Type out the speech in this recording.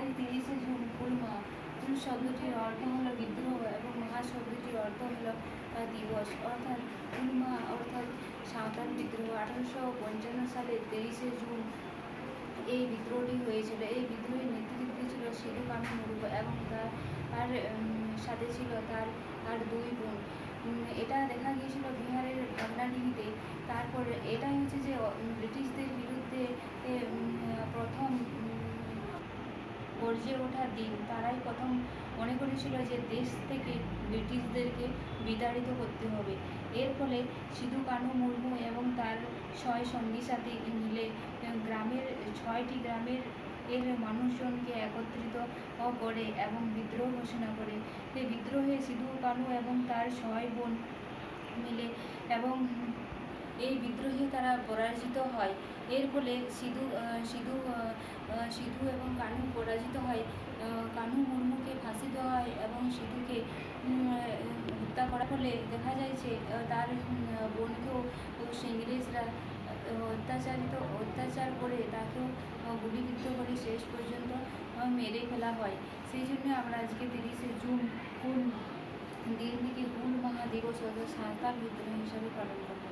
আজ তিরিশে জুন ফুলমা ফুল শব্দটির অর্থ হলো বিদ্রোহ এবং মহা শব্দটির অর্থ হলো দিবস। অর্থাৎ ফুলমা অর্থাৎ সাঁওতাল বিদ্রোহ। আঠারোশো পঞ্চান্ন সালে তিরিশে জুন এই বিদ্রোহটি হয়েছিল। এই বিদ্রোহের নেতৃত্বে ছিল সিধু কানু মুর্মু এবং তার তার সাথে ছিল তার তার দুই বোন। এটা দেখা গিয়েছিল বিহারের ভাগনাডিহিতে তারপর এটাই হচ্ছে যে ব্রিটিশদের বিরুদ্ধে গর্জে ওঠার দিন। তারাই প্রথম মনে করেছিল যে দেশ থেকে ব্রিটিশদেরকে বিতাড়িত করতে হবে। এর ফলে সিধু কানু, মুর্মু এবং তার ছয় সঙ্গী সাথী মিলে গ্রামের ছয়টি গ্রামের এর মানুষজনকে একত্রিত করে এবং বিদ্রোহ ঘোষণা করে। এই বিদ্রোহে সিধু কানু এবং তার ছয় বোন মিলে এবং এই বিদ্রোহে তারা পরাজিত হয়। এর ফলে সিধু সিধু সিধু এবং কানু পরাজিত আহ, হত্যা করার ফলে দেখা যায় যে তার বোনকেও ইংরেজরা অত্যাচারিত অত্যাচার করে তাকেও গুলিবিদ্ধ করে শেষ পর্যন্ত মেরে ফেলা হয়। সেই জন্য আমরা আজকে তিরিশে জুন কোন দিনটিকে হুল মহাদিবস অর্থাৎ সাঁওতাল বিদ্রোহ হিসাবে পালন করব?